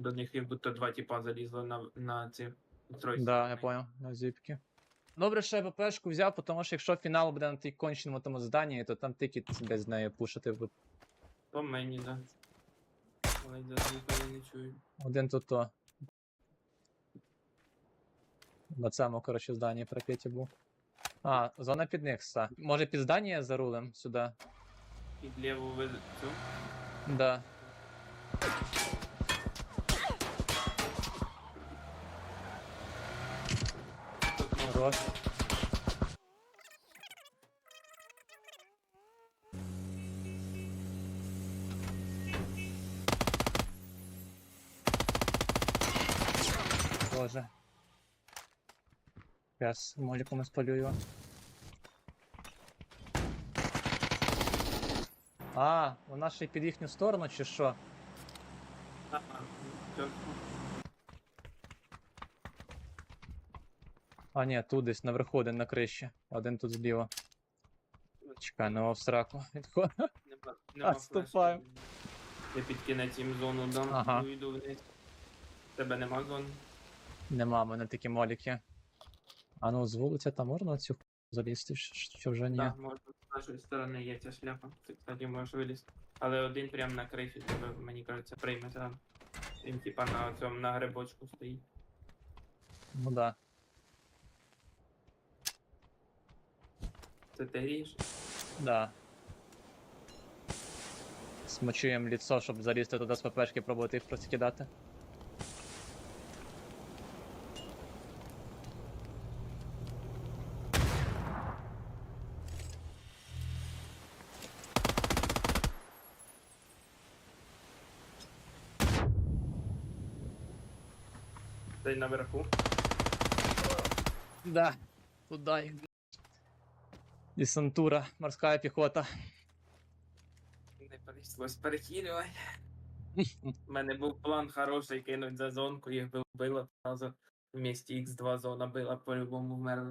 до них як будто два тіпа залізли на, на ці устройства. Да, я понял, на зіпки. Добре, що я ППшку взяв, тому що якщо фінал буде на тій конченому тому зданні, то там тільки без неї пушити. ви- По мені, да. Але зараз ніколи не чую. Один тут то. На цьому, коротше, зданні прикриті був. А, зона під них ста. Може під здання за рулем сюди? Під ліву ви цю. Да. Хорош. Боже. Сейчас моликом спалю його. А, вона ще й під їхню сторону, чи що? Ага, А, ні, тут десь наверху один на криші. Один тут зліва. Чекай, на сраку. Відходь. Нема, нема Отступаю. флешки. Я під кінець їм зону дам, Ага. ага. йду вниз. Тебе нема зони? Нема в мене такі моліки. А ну з вулиці там можна цю ху- залізти, чи- чи вже ні? Так, можна з нашої сторони є ця шляпа. Ти, кстати, можеш вилізти. Але один прям на криші тебе, мені кажеться, прийме там. Він типа на цьому на грибочку стоїть. Ну да. Це ти ріж? Да. Смочуємо ліцо, щоб залізти туди з ППшки, пробувати їх просто кидати. Цей наверху. Да. Туда їх. Десантура, морская піхота. Не прийшлось перехилювати. У мене був план хороший кинуть за зонку, їх би вбило одразу. В місті Х2 зона била, по-любому вмерли.